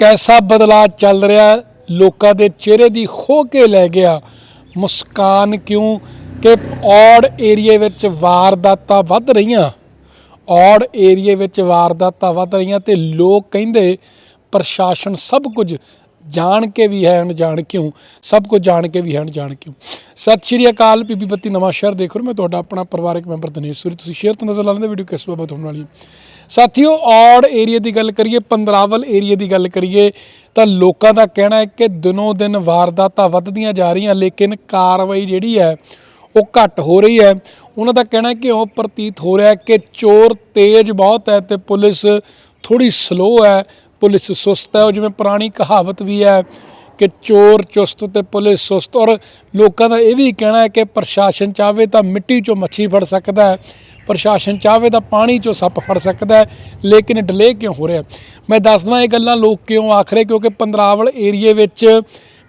ਕੈਸਾ ਬਦਲਾਅ ਚੱਲ ਰਿਹਾ ਲੋਕਾਂ ਦੇ ਚਿਹਰੇ ਦੀ ਖੋ ਕੇ ਲੈ ਗਿਆ। ਮੁਸਕਾਨ ਕਿਉਂ ਕਿ ਔੜ ਏਰੀਏ ਵਿੱਚ ਵਾਰਦਾਤਾਂ ਵੱਧ ਰਹੀਆਂ? ਔੜ ਏਰੀਏ ਵਿੱਚ ਵਾਰਦਾਤਾਂ ਵੱਧ ਰਹੀਆਂ ਤੇ ਲੋਕ ਕਹਿੰਦੇ ਪ੍ਰਸ਼ਾਸਨ ਸਭ ਕੁਝ ਜਾਣ ਕੇ ਵੀ ਹੈ ਅਣਜਾਣ ਕਿਉਂ? ਸਭ ਕੁਝ ਜਾਣ ਕੇ ਵੀ ਹੈ ਅਣਜਾਣ ਕਿਉਂ? ਸਤਿ ਸ਼੍ਰੀ ਅਕਾਲ ਪੀਪੀ ਬੱਤੀ ਨਵਾਂ ਸ਼ਹਿਰ ਦੇਖ। ਰਹੇ ਮੈਂ ਤੁਹਾਡਾ ਆਪਣਾ ਪਰਿਵਾਰਕ ਮੈਂਬਰ ਦਿਨੇਸ਼ ਸੂਰੀ। ਤੁਸੀਂ ਸ਼ੇਅਰ ਤੋਂ ਨਜ਼ਰ ਲਾ ਲੈਂਦੇ ਵੀਡੀਓ ਕਿਸ ਬਾਬਤ ਹੋਣ ਵਾਲੀ ਸਾਥੀਓ ਔੜ ਏਰੀਆ ਦੀ ਗੱਲ ਕਰੀਏ, ਪੰਦਰਾਵਲ ਏਰੀਆ ਦੀ ਗੱਲ ਕਰੀਏ, ਤਾਂ ਲੋਕਾਂ ਦਾ ਕਹਿਣਾ ਹੈ ਕਿ ਦਿਨੋਂ ਦਿਨ ਵਾਰਦਾਤਾਂ ਵੱਧਦੀਆਂ ਜਾ ਰਹੀਆਂ, ਲੇਕਿਨ ਕਾਰਵਾਈ ਜਿਹੜੀ ਹੈ, ਉਹ ਘੱਟ ਹੋ ਰਹੀ ਹੈ। ਉਹਨਾਂ ਦਾ ਕਹਿਣਾ ਹੈ ਕਿ ਉਹ ਪ੍ਰਤੀਤ ਹੋ ਰਿਹਾ ਹੈ ਕਿ ਚੋਰ ਤੇਜ਼ ਬਹੁਤ ਹੈ ਤੇ ਪੁਲਿਸ ਥੋੜੀ ਸਲੋ ਹੈ, ਪੁਲਿਸ ਸੁਸਤ ਹੈ, ਉਹ ਜਿਵੇਂ ਪੁਰਾਣੀ ਕਹਾਵਤ ਵੀ ਹੈ ਕਿ ਚੋਰ ਚੁਸਤ ਤੇ ਪੁਲਿਸ ਸੁਸਤ। ਔਰ ਲੋਕਾਂ ਦਾ ਇਹ ਵੀ ਕਹਿਣਾ ਹੈ ਕਿ ਪ੍ਰਸ਼ਾਸਨ ਚਾਹਵੇ ਤਾਂ ਮਿੱਟੀ 'ਚੋਂ ਮੱਛੀ ਫੜ ਸਕਦਾ ਹੈ। ਪ੍ਰਸ਼ਾਸਨ ਚਾਹਵੇ ਤਾਂ ਪਾਣੀ 'ਚੋਂ ਸੱਪ ਫੜ ਸਕਦਾ ਹੈ, ਲੇਕਿਨ ਡਿਲੇ ਕਿਉਂ ਹੋ ਰਿਹਾ? ਮੈਂ ਦੱਸ ਦਵਾਂ ਇਹ ਗੱਲਾਂ ਲੋਕ ਕਿਉਂ ਆਖ ਰਹੇ? ਕਿਉਂਕਿ ਪੰਦਰਾਵਲ ਏਰੀਏ ਵਿੱਚ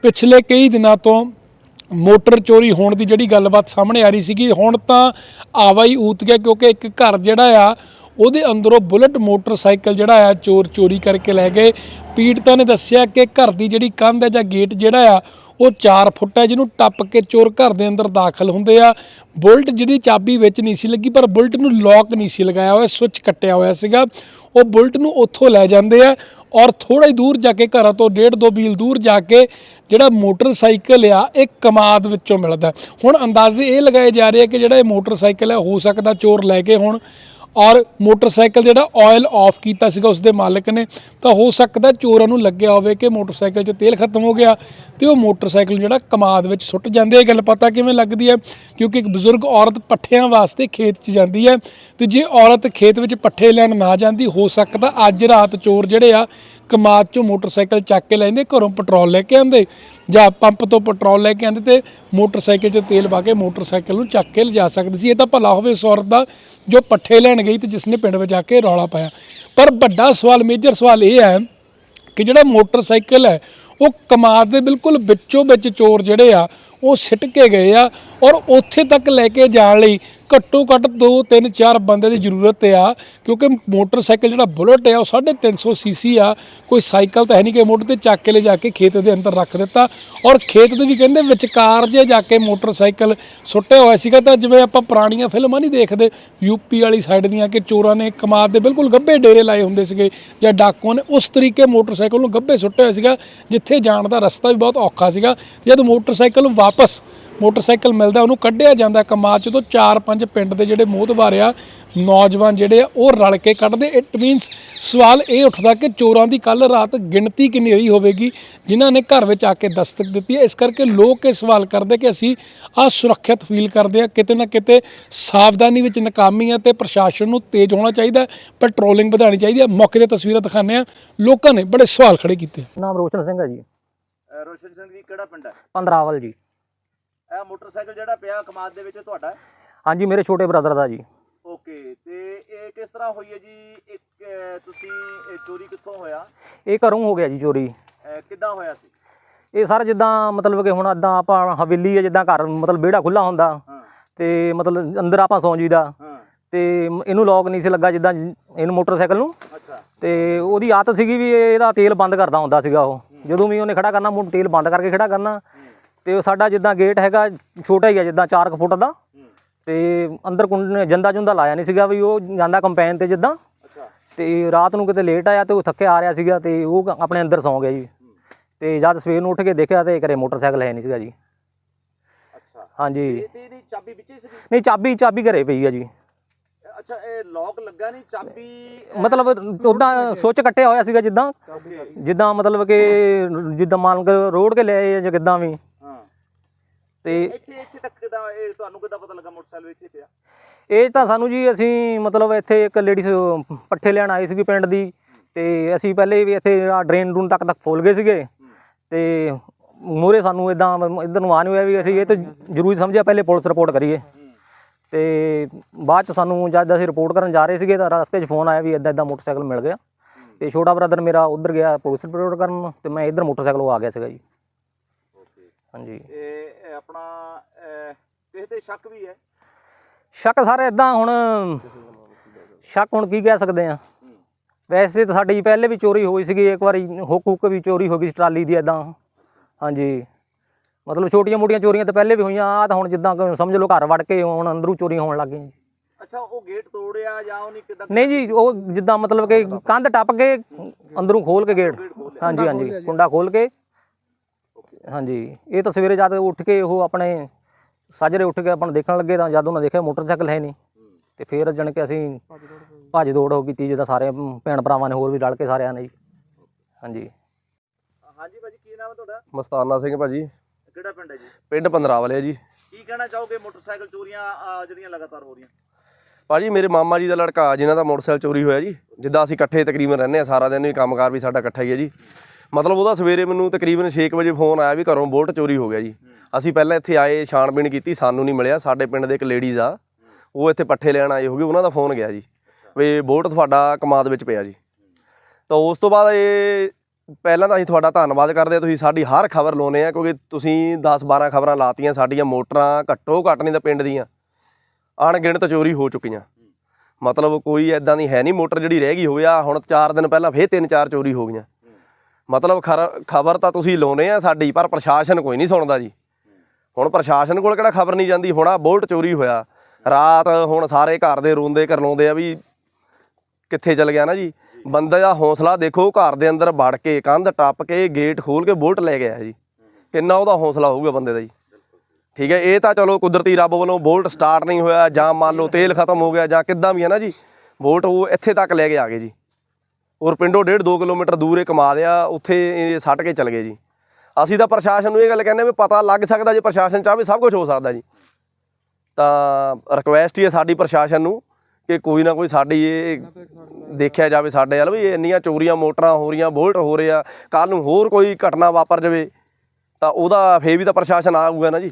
ਪਿਛਲੇ ਕਈ ਦਿਨਾਂ ਤੋਂ ਮੋਟਰ ਚੋਰੀ ਹੋਣ ਦੀ ਜਿਹੜੀ ਗੱਲਬਾਤ ਸਾਹਮਣੇ ਆ ਰਹੀ ਸੀਗੀ, ਹੁਣ ਤਾਂ ਆਵਾਈ ਊਤ ਗਿਆ ਕਿਉਂਕਿ ਇੱਕ ਘਰ ਜਿਹੜਾ ਆ, ਉਹਦੇ ਅੰਦਰੋਂ ਬੁਲਟ ਮੋਟਰਸਾਈਕਲ ਜਿਹੜਾ ਆ, ਚੋਰ ਚੋਰੀ ਕਰਕੇ ਲੈ ਗਏ। ਪੀੜਤਾਂ ਨੇ ਦੱਸਿਆ ਕਿ ਘਰ ਦੀ ਜਿਹੜੀ ਕੰਧ ਹੈ ਜਾਂ ਗੇਟ ਜਿਹੜਾ ਆ ਉਹ 4 ਫੁੱਟ ਹੈ ਜਿਹਨੂੰ ਟੱਪ ਕੇ ਚੋਰ ਘਰ ਦੇ ਅੰਦਰ ਦਾਖਲ ਹੁੰਦੇ ਆ। ਬੁਲਟ ਜਿਹੜੀ ਚਾਬੀ ਵਿੱਚ ਨਹੀਂ ਸੀ ਲੱਗੀ, ਪਰ ਬੁਲਟ ਨੂੰ ਲੌਕ ਨਹੀਂ ਸੀ ਲਗਾਇਆ ਹੋਇਆ ਸੁੱਚ ਕੱਟਿਆ ਹੋਇਆ ਸੀਗਾ। ਉਹ ਬੁਲਟ ਨੂੰ ਉੱਥੋਂ ਲੈ ਜਾਂਦੇ ਆ ਔਰ ਥੋੜਾ ਹੀ ਦੂਰ ਜਾ ਕੇ ਘਰਾਂ ਤੋਂ ਡੇਢ ਦੋ ਬੀਲ ਦੂਰ ਜਾ ਕੇ ਜਿਹੜਾ ਮੋਟਰਸਾਈਕਲ ਆ, ਇਹ ਕਮਾਦ ਵਿੱਚੋਂ ਮਿਲਦਾ। ਹੁਣ ਅੰਦਾਜ਼ੇ ਇਹ ਲਗਾਏ ਜਾ ਰਹੇ ਆ ਕਿ ਜਿਹੜਾ ਇਹ ਮੋਟਰਸਾਈਕਲ ਹੈ ਹੋ ਸਕਦਾ ਚੋਰ ਲੈ ਕੇ ਹੁਣ। ਔਰ ਮੋਟਰਸਾਈਕਲ ਜਿਹੜਾ ਆਇਲ ਆਫ ਕੀਤਾ ਸੀਗਾ ਉਸ ਦੇ ਮਾਲਕ ਨੇ, ਤਾਂ ਹੋ ਸਕਦਾ ਚੋਰਾਂ ਨੂੰ ਲੱਗਿਆ ਹੋਵੇ ਕਿ ਮੋਟਰਸਾਈਕਲ 'ਚ ਤੇਲ ਖਤਮ ਹੋ ਗਿਆ ਤੇ ਉਹ ਮੋਟਰਸਾਈਕਲ ਨੂੰ ਜਿਹੜਾ ਕਮਾਦ ਵਿੱਚ ਸੁੱਟ ਜਾਂਦੇ ਇਹ ਗੱਲ ਪਤਾ ਕਿਵੇਂ ਲੱਗਦੀ ਹੈ? ਕਿਉਂਕਿ ਇੱਕ ਬਜ਼ੁਰਗ ਔਰਤ ਪੱਠਿਆਂ ਵਾਸਤੇ ਖੇਤ 'ਚ ਜਾਂਦੀ ਹੈ ਤੇ ਜੇ ਔਰਤ ਖੇਤ ਵਿੱਚ ਪੱਠੇ ਲੈਣ ਨਾ ਜਾਂਦੀ, ਹੋ ਸਕਦਾ ਅੱਜ ਰਾਤ ਚੋਰ ਜਿਹੜੇ ਆ ਕਮਾਦ 'ਚੋਂ ਮੋਟਰਸਾਈਕਲ ਚੱਕ ਕੇ ਲੈਂਦੇ ਘਰੋਂ ਪੈਟਰੋਲ ਲੈ ਕੇ ਆਉਂਦੇ, ਜਾਂ ਪੰਪ ਤੋਂ ਪੈਟਰੋਲ ਲੈ ਕੇ ਆਉਂਦੇ ਤੇ ਮੋਟਰਸਾਈਕਲ 'ਚ ਤੇਲ ਪਾ ਕੇ ਮੋਟਰਸਾਈਕਲ ਨੂੰ ਚੱਕ ਕੇ ਲਿਜਾ ਸਕਦੇ ਸੀ। ਇਹ ਤਾਂ ਭਲਾ ਹੋਵੇ ਉਸ ਔਰਤ ਦਾ ਜੋ ਪੱਠੇ ਲੈਣ ਗਈ ਤੇ ਜਿਸ ਨੇ ਪਿੰਡ ਵਿੱਚ ਆ ਕੇ ਰੌਲਾ ਪਾਇਆ। ਪਰ ਵੱਡਾ ਸਵਾਲ, ਮੇਜਰ ਸਵਾਲ ਇਹ ਹੈ ਕਿ ਜਿਹੜਾ ਮੋਟਰਸਾਈਕਲ ਹੈ, ਉਹ ਕਮਾਦ ਦੇ ਬਿਲਕੁਲ ਵਿੱਚੋਂ ਵਿੱਚ ਚੋਰ ਜਿਹੜੇ ਆ, ਉਹ ਸਿੱਟ ਕੇ ਗਏ ਆ ਔਰ ਉੱਥੇ ਤੱਕ ਲੈ ਕੇ ਜਾਣ ਲਈ ਘੱਟੋ ਘੱਟ 2 3 4 ਬੰਦੇ ਦੀ ਜ਼ਰੂਰਤ ਆ, ਕਿਉਂਕਿ ਮੋਟਰਸਾਈਕਲ ਜਿਹੜਾ ਬੁਲਟ ਆ, ਉਹ 350 ਸੀਸੀ ਆ। ਕੋਈ ਸਾਈਕਲ ਤਾਂ ਹੈ ਨਹੀਂ ਕਿ ਮੋਟਰ ਤੇ ਚੱਕ ਕੇ ਲੈ ਜਾ ਕੇ ਖੇਤ ਦੇ ਅੰਦਰ ਰੱਖ ਦਿੱਤਾ। ਔਰ ਖੇਤ ਦੇ ਵੀ ਕਹਿੰਦੇ ਵਿਚਕਾਰ ਜੇ ਜਾ ਕੇ ਮੋਟਰਸਾਈਕਲ ਸੁੱਟਿਆ ਹੋਇਆ ਸੀਗਾ, ਤਾਂ ਜਿਵੇਂ ਆਪਾਂ ਪੁਰਾਣੀਆਂ ਫਿਲਮਾਂ ਨਹੀਂ ਦੇਖਦੇ, ਯੂਪੀ ਵਾਲੀ ਸਾਈਡ ਦੀਆਂ ਕਿ ਚੋਰਾਂ ਨੇ ਕਮਾਦ ਦੇ ਬਿਲਕੁਲ ਗੱਭੇ ਡੇਰੇ ਲਾਏ ਹੁੰਦੇ ਸੀਗੇ, ਜਾਂ ਡਾਕੂਆਂ ਨੇ ਉਸ ਤਰੀਕੇ ਮੋਟਰਸਾਈਕਲ ਨੂੰ ਗੱਭੇ ਸੁੱਟਿਆ ਹੋਇਆ ਸੀਗਾ, ਜਿੱਥੇ ਜਾਣ ਦਾ ਰਸਤਾ ਵੀ ਬਹੁਤ ਔਖਾ ਸੀਗਾ। ਜਦ ਮੋਟਰਸਾਈਕਲ ਨੂੰ ਵਾਪਸ ਮੋਟਰਸਾਈਕਲ ਮਿਲਦਾ ਉਹਨੂੰ ਕੱਢਿਆ ਜਾਂਦਾ ਕਮਾਦ ਚ। ਤੋਂ 4-5 ਪਿੰਡ ਦੇ ਜਿਹੜੇ ਮੋਹਤਵਾਰ ਆ ਨੌਜਵਾਨ ਜਿਹੜੇ ਆ ਉਹ ਰਲ ਕੇ ਕੱਢਦੇ। ਇਟ ਮੀਨਸ ਸਵਾਲ ਇਹ ਉੱਠਦਾ ਕਿ ਚੋਰਾਂ ਦੀ ਕੱਲ ਰਾਤ ਗਿਣਤੀ ਕਿੰਨੀ ਰਹੀ ਹੋਵੇਗੀ ਜਿਨ੍ਹਾਂ ਨੇ ਘਰ ਵਿੱਚ ਆ ਕੇ ਦਸਤਕ ਦਿੱਤੀ ਹੈ। ਇਸ ਕਰਕੇ ਲੋਕ ਇਹ ਸਵਾਲ ਕਰਦੇ ਕਿ ਅਸੀਂ ਆ ਸੁਰੱਖਿਅਤ ਫੀਲ ਕਰਦੇ ਆ ਕਿਤੇ ਨਾ ਕਿਤੇ ਸਾਵਧਾਨੀ ਵਿੱਚ ਨਾਕਾਮੀ ਹੈ ਤੇ ਪ੍ਰਸ਼ਾਸਨ ਨੂੰ ਤੇਜ਼ ਹੋਣਾ ਚਾਹੀਦਾ ਹੈ, ਪੈਟਰੋਲਿੰਗ ਵਧਾਉਣੀ ਚਾਹੀਦੀ ਹੈ। ਮੌਕੇ ਤੇ ਤਸਵੀਰਾਂ ਦਿਖਾਉਂਦੇ ਆ ਲੋਕਾਂ ਨੇ ਬੜੇ ਸਵਾਲ ਖੜੇ ਕੀਤੇ। ਨਾਮ ਰੋਸ਼ਨ ਸਿੰਘ ਹੈ ਜੀ। ਰੋਸ਼ਨ ਸਿੰਘ ਜੀ ਕਿਹੜਾ ਪਿੰਡ ਹੈ? ਪੰਦਰਾਵਲ ਜੀ। ਇਹ ਮੋਟਰਸਾਈਕਲ ਜਿਹੜਾ ਪਿਆ ਕਮਾਦ ਦੇ ਵਿੱਚ ਤੁਹਾਡਾ? ਹੈ? ਹਾਂਜੀ ਮੇਰੇ ਛੋਟੇ ਬ੍ਰਦਰ ਦਾ ਜੀ। ਓਕੇ ਤੇ ਇਹ ਕਿਸ ਤਰ੍ਹਾਂ ਹੋਈ ਹੈ ਜੀ? ਇੱਕ ਅਹ, ਤੁਸੀਂ ਇਹ ਚੋਰੀ ਕਿੱਥੋਂ ਹੋਇਆ? ਇਹ ਘਰੋਂ ਹੋ ਗਿਆ ਜੀ ਚੋਰੀ। ਅਹ, ਕਿੱਦਾਂ ਹੋਇਆ ਸੀ? ਇਹ ਸਰ ਜਿੱਦਾਂ ਮਤਲਬ ਕਿ ਹੁਣ ਅੱਦਾਂ ਆਪਾਂ ਹਵੇਲੀ ਹੈ ਜਿੱਦਾਂ ਘਰ ਮਤਲਬ ਵਿਹੜਾ ਖੁੱਲਾ ਹੁੰਦਾ ਹਾਂ। ਤੇ ਮਤਲਬ ਅੰਦਰ ਆਪਾਂ ਸੌਂ ਜੀਦਾ ਹਾਂ। ਤੇ ਮ- ਇਹਨੂੰ ਲੋਕ ਨਹੀਂ ਸੀ ਲੱਗਾ ਜਿੱਦਾਂ ਜ- ਇਹਨੂੰ ਮੋਟਰਸਾਈਕਲ ਨੂੰ। ਅੱਛਾ। ਤੇ ਉਹਦੀ ਆਦਤ ਸੀਗੀ ਵੀ ਇਹ- ਇਹਦਾ ਤੇਲ ਬੰਦ ਕਰਦਾ ਹੁੰਦਾ ਸੀਗਾ ਉਹ। ਜਦੋਂ ਵੀ ਉਹਨੇ ਖੜਾ ਕਰਨਾ ਮੋ ਤੇਲ ਬੰਦ ਕਰਕੇ ਖੜਾ ਕਰਨਾ। ਤੇ ਉਹ ਸਾਡਾ ਜਿੱਦਾਂ ਗੇਟ ਹੈਗਾ ਛੋਟਾ ਹੀ ਹੈ ਜਿੱਦਾਂ 4 ਫੁੱਟ ਦਾ। ਤੇ ਅੰਦਰ ਕੁੰਡ ਨੇ ਜੰਦਾ ਜੁੰਦਾ ਲਾਇਆ ਨਹੀਂ ਸੀਗਾ ਵੀ ਉਹ ਜਾਂਦਾ ਕੰਪੈਨ ਤੇ ਜਿੱਦਾਂ। ਤੇ ਰਾਤ ਨੂੰ ਕਿਤੇ ਲੇਟ ਆਇਆ ਤੇ ਉਹ ਥੱਕੇ ਆ ਰਿਹਾ ਸੀਗਾ ਤੇ ਉਹ ਆਪਣੇ ਅੰਦਰ ਸੌਂ ਗਿਆ ਜੀ। ਤੇ ਜਦ ਸਵੇਰ ਨੂੰ ਉੱਠ ਕੇ ਦੇਖਿਆ ਤੇ ਘਰੇ ਮੋਟਰਸਾਈਕਲ ਹੈ ਨਹੀਂ ਸੀਗਾ ਜੀ। ਅੱਛਾ। ਹਾਂਜੀ। ਇਹ ਤੇ ਇਹਦੀ ਚਾਬੀ ਵਿੱਚੇ ਸੀਗੀ? ਨਹੀਂ ਚਾਬੀ ਚਾਬੀ ਘਰੇ ਪਈ ਆ ਜੀ। ਅੱਛਾ ਇਹ ਲੌਕ ਲੱਗਾ ਨਹੀਂ ਚਾਬੀ ਮਤਲਬ ਉਦਾਂ ਸੁੱਚ ਕੱਟਿਆ ਹੋਇਆ ਸੀਗਾ ਜਿੱਦਾਂ। ਜਿੱਦਾਂ ਮਤਲਬ ਕਿ ਜਿੱਦਾਂ ਮੰਨ ਕੇ ਰੋਡ ਕੇ ਲਿਆਏ ਜਾਂ ਕਿੱਦਾਂ ਵੀ। ਤੇ ਇੱਥੇ ਇੱਥੇ ਤੱਕ ਕਿੱਦਾਂ ਇਹ ਤੁਹਾਨੂੰ ਕਿੱਦਾਂ ਪਤਾ ਲੱਗਾ ਮੋਟਰਸਾਈਕਲ ਇੱਥੇ ਪਿਆ? ਇਹ ਤਾਂ ਸਾਨੂੰ ਜੀ ਅਸੀਂ ਮਤਲਬ ਇੱਥੇ ਇੱਕ ਲੇਡੀਜ਼ ਪੱਠੇ ਲੈਣ ਆਈ ਸੀਗੀ ਪਿੰਡ ਦੀ ਤੇ ਅਸੀਂ ਪਹਿਲੇ ਵੀ ਇੱਥੇ ਡਰੇਨ ਡੂਨ ਤੱਕ ਤੱਕ ਫੁੱਲ ਗਏ ਸੀਗੇ। ਤੇ ਮੂਰੇ ਸਾਨੂੰ ਇਦਾਂ ਇਧਰ ਨੂੰ ਆ ਨਹੀਂ ਹੋਇਆ ਵੀ ਅਸੀਂ ਇਹ ਤਾਂ ਜ਼ਰੂਰੀ ਸਮਝਿਆ ਪਹਿਲੇ ਪੁਲਿਸ ਰਿਪੋਰਟ ਕਰੀਏ। ਤੇ ਬਾਅਦ ਚ ਸਾਨੂੰ ਜਦ ਅਸੀਂ ਰਿਪੋਰਟ ਕਰਨ ਜਾ ਰਹੇ ਸੀਗੇ ਤਾਂ ਰਸਤੇ 'ਚ ਫੋਨ ਆਇਆ ਵੀ ਇਦਾਂ ਇਦਾਂ ਮੋਟਰਸਾਈਕਲ ਮਿਲ ਗਿਆ। ਤੇ ਛੋਟਾ ਬ੍ਰਦਰ ਮੇਰਾ ਉਧਰ ਗਿਆ ਪੁਲਿਸ ਰਿਪੋਰਟ ਕਰਨ ਤੇ ਮੈਂ ਇਧਰ ਮੋਟਰਸਾਈਕਲ ਉਹ ਆ ਗਿਆ ਸੀਗਾ ਜੀ। ਹਾਂਜੀ। ਆਪਣਾ ਕਿਸੇ ਤੇ ਸ਼ੱਕ ਵੀ ਹੈ? ਸ਼ੱਕ ਸਾਰੇ ਇਦਾਂ ਹੁਣ ਸ਼ੱਕ ਹੁਣ ਕੀ ਕਹਿ ਸਕਦੇ ਆ? ਵੈਸੇ ਤਾਂ ਸਾਡੀ ਪਹਿਲੇ ਵੀ ਚੋਰੀ ਹੋਈ ਸੀਗੀ ਇੱਕ ਵਾਰੀ ਹੁੱਕ ਹੁੱਕ ਵੀ ਚੋਰੀ ਹੋ ਗਈ ਸੀ ਟਰਾਲੀ ਦੀ ਇਦਾਂ ਹਾਂਜੀ। ਮਤਲਬ ਛੋਟੀਆਂ ਮੋਟੀਆਂ ਚੋਰੀਆਂ ਤਾਂ ਪਹਿਲੇ ਵੀ ਹੋਈਆਂ ਆ ਤਾਂ ਹੁਣ ਜਿੱਦਾਂ ਸਮਝ ਲਓ ਘਰ ਵੜ ਕੇ ਹੁਣ ਅੰਦਰੋਂ ਚੋਰੀਆਂ ਹੋਣ ਲੱਗ ਗਈਆਂ। ਅੱਛਾ ਉਹ ਗੇਟ ਤੋੜਿਆ ਜਾਂ ਉਹਨੇ ਕਿਦਾਂ ਨਹੀਂ ਜੀ ਉਹ ਜਿੱਦਾਂ ਮਤਲਬ ਕਿ ਕੰਧ ਟੱਪ ਕੇ ਅੰਦਰੋਂ ਖੋਲ ਕੇ ਗੇਟ। ਹਾਂਜੀ ਹਾਂਜੀ। ਕੁੰਡਾ ਖੋਲ ਕੇ ਹਾਂਜੀ ਇਹ ਤਾਂ ਸਵੇਰੇ ਜਦ ਉੱਠ ਕੇ ਉਹ ਆਪਣੇ ਸਾਜਰੇ ਉੱਠ ਕੇ ਆਪਣ ਦੇਖਣ ਲੱਗੇ ਤਾਂ ਜਦ ਉਹਨਾਂ ਦੇਖਿਆ ਮੋਟਰਸਾਈਕਲ ਹੈ ਨਹੀਂ ਤੇ ਫਿਰ ਜਣ ਕੇ ਅਸੀਂ ਭੱਜ ਦੌੜ ਹੋ ਕੀਤੀ ਜਿੱਦਾਂ ਸਾਰੇ ਭੈਣ ਭਰਾਵਾਂ ਨੇ ਹੋਰ ਵੀ ਰਲ ਕੇ ਸਾਰਿਆਂ ਨੇ ਜੀ। ਹਾਂਜੀ। ਹਾਂਜੀ ਭਾਜੀ ਕੀ ਨਾਮ ਹੈ ਤੁਹਾਡਾ? ਮਸਤਾਨਾ ਸਿੰਘ ਭਾਜੀ। ਕਿਹੜਾ ਪਿੰਡ ਹੈ ਜੀ? ਪਿੰਡ ਪੰਦਰਾ ਵਾਲੇ ਜੀ। ਕੀ ਕਹਿਣਾ ਚਾਹੋਗੇ ਮੋਟਰਸਾਈਕਲ ਚੋਰੀਆਂ ਜਿਹੜੀਆਂ ਲਗਾਤਾਰ ਹੋ ਰਹੀਆਂ? ਭਾਜੀ ਮੇਰੇ ਮਾਮਾ ਜੀ ਦਾ ਲੜਕਾ ਜਿਨ੍ਹਾਂ ਦਾ ਮੋਟਰਸਾਈਕਲ ਚੋਰੀ ਹੋਇਆ ਜੀ ਜਿੱਦਾਂ ਅਸੀਂ ਇਕੱਠੇ ਤਕਰੀਬਨ ਰਹਿੰਦੇ ਆ ਸਾਰਾ ਦਿਨ ਵੀ ਕੰਮਕਾਰ ਵੀ ਸਾਡਾ ਇਕੱਠਾ ਹੀ ਹੈ ਜੀ। ਮਤਲਬ ਉਹਦਾ ਸਵੇਰੇ ਮੈਨੂੰ ਤਕਰੀਬਨ 6 ਵਜੇ ਫੋਨ ਆਇਆ ਵੀ ਘਰੋਂ ਬੋਲਟ ਚੋਰੀ ਹੋ ਗਿਆ ਜੀ। ਅਸੀਂ ਪਹਿਲਾਂ ਇੱਥੇ ਆਏ, ਛਾਣਬੀਣ ਕੀਤੀ, ਸਾਨੂੰ ਨਹੀਂ ਮਿਲਿਆ। ਸਾਡੇ ਪਿੰਡ ਦੇ ਇੱਕ ਲੇਡੀਜ਼ ਆ, ਉਹ ਇੱਥੇ ਪੱਠੇ ਲੈਣ ਆਏ ਹੋਗੇ, ਉਹਨਾਂ ਦਾ ਫੋਨ ਗਿਆ ਜੀ। ਵੀ ਬੋਲਟ ਤੁਹਾਡਾ ਕਮਾਦ ਵਿੱਚ ਪਿਆ ਜੀ। ਤਾਂ ਉਸ ਤੋਂ ਬਾਅਦ ਇਹ ਪਹਿਲਾਂ ਤਾਂ ਅਸੀਂ ਤੁਹਾਡਾ ਧੰਨਵਾਦ ਕਰਦੇ ਹਾਂ, ਤੁਸੀਂ ਸਾਡੀ ਹਰ ਖਬਰ ਲਾਉਨੇ ਆ ਕਿਉਂਕਿ ਤੁਸੀਂ 10 12 ਖਬਰਾਂ ਲਾਤੀਆਂ, ਸਾਡੀਆਂ ਮੋਟਰਾਂ ਘੱਟੋ ਘੱਟ ਨਹੀਂ ਤਾਂ ਪਿੰਡ ਦੀਆਂ। ਅਣਗਿਣਤ ਚੋਰੀ ਹੋ ਚੁੱਕੀਆਂ। ਮਤਲਬ ਕੋਈ ਐਦਾਂ ਦੀ ਹੈ ਨਹੀਂ, ਮੋਟਰ ਜਿਹੜੀ ਰਹਿ ਗਈ ਹੋਵੇ ਆ ਹੁਣ 4 ਦਿਨ ਪਹਿਲਾਂ ਫੇਰ 3-4 ਚੋਰੀ ਹੋ ਗਈਆਂ। ਮਤਲਬ ਖਬਰ ਤਾਂ ਤੁਸੀਂ ਲਾਉਨੇ ਆ ਸਾਡੀ, ਪਰ ਪ੍ਰਸ਼ਾਸਨ ਕੋਈ ਨਹੀਂ ਸੁਣਦਾ ਜੀ। ਹੁਣ ਪ੍ਰਸ਼ਾਸਨ ਕੋਲ ਕਿਹੜਾ ਖਬਰ ਨਹੀਂ ਜਾਂਦੀ? ਹੁਣ ਆ ਬੋਲਟ ਚੋਰੀ ਹੋਇਆ। ਰਾਤ ਹੁਣ ਸਾਰੇ ਘਰ ਦੇ ਰੋਂਦੇ ਕਰਲਾਉਂਦੇ ਆ ਵੀ ਕਿੱਥੇ ਚਲ ਗਿਆ ਨਾ ਜੀ। ਬੰਦੇ ਦਾ ਹੌਸਲਾ ਦੇਖੋ, ਘਰ ਦੇ ਅੰਦਰ ਵੜ ਕੇ, ਕੰਧ ਟੱਪ ਕੇ, ਗੇਟ ਖੋਲ ਕੇ ਬੋਲਟ ਲੈ ਗਿਆ ਜੀ। ਕਿੰਨਾ ਉਹਦਾ ਹੌਸਲਾ ਹੋਊਗਾ ਬੰਦੇ ਦਾ ਜੀ। ਠੀਕ ਹੈ, ਇਹ ਤਾਂ ਚਲੋ ਕੁਦਰਤੀ ਰੱਬ ਵੱਲੋਂ ਬੋਲਟ ਸਟਾਰਟ ਨਹੀਂ ਹੋਇਆ ਜਾਂ ਮੰਨ ਲਓ ਤੇਲ ਖਤਮ ਹੋ ਗਿਆ ਜਾਂ ਕਿੱਦਾਂ ਵੀ ਹੈ ਨਾ ਜੀ। ਬੋਲਟ ਉਹ ਇੱਥੇ ਤੱਕ ਲੈ ਕੇ ਆ ਗਏ ਜੀ। ਔਰ ਪਿੰਡੋਂ 1.5 2 ਕਿਲੋਮੀਟਰ ਦੂਰ ਇਹ ਕਮਾ ਦਿਆ ਉੱਥੇ ਇਹ ਸੱਟ ਕੇ ਚਲ ਗਏ ਜੀ। ਅਸੀਂ ਤਾਂ ਪ੍ਰਸ਼ਾਸਨ ਨੂੰ ਇਹ ਗੱਲ ਕਹਿੰਦੇ ਵੀ ਪਤਾ ਲੱਗ ਸਕਦਾ ਜੇ ਪ੍ਰਸ਼ਾਸਨ ਚਾਹੇ ਸਭ ਕੁਝ ਹੋ ਸਕਦਾ ਜੀ। ਤਾਂ ਰਿਕੁਐਸਟ ਹੀ ਹੈ ਸਾਡੀ ਪ੍ਰਸ਼ਾਸਨ ਨੂੰ ਕਿ ਕੋਈ ਨਾ ਕੋਈ ਸਾਡੀ ਇਹ ਦੇਖਿਆ ਜਾਵੇ ਸਾਡੇ ਵੱਲ ਵੀ ਇੰਨੀਆਂ ਚੋਰੀਆਂ ਮੋਟਰਾਂ ਹੋ ਰਹੀਆਂ, ਬੋਲਟ ਹੋ ਰਹੇ ਆ ਕੱਲ ਨੂੰ ਹੋਰ ਕੋਈ ਘਟਨਾ ਵਾਪਰ ਜਾਵੇ, ਤਾਂ ਉਹਦਾ ਫੇਰ ਵੀ ਤਾਂ ਪ੍ਰਸ਼ਾਸਨ ਆਊਗਾ ਨਾ ਜੀ।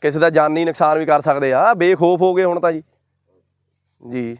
ਕਿਸੇ ਦਾ ਜਾਨੀ ਨੁਕਸਾਨ ਵੀ ਕਰ ਸਕਦੇ ਆ। ਬੇਖੌਫ ਹੋ ਗਏ ਹੁਣ ਤਾਂ ਜੀ। ਜੀ।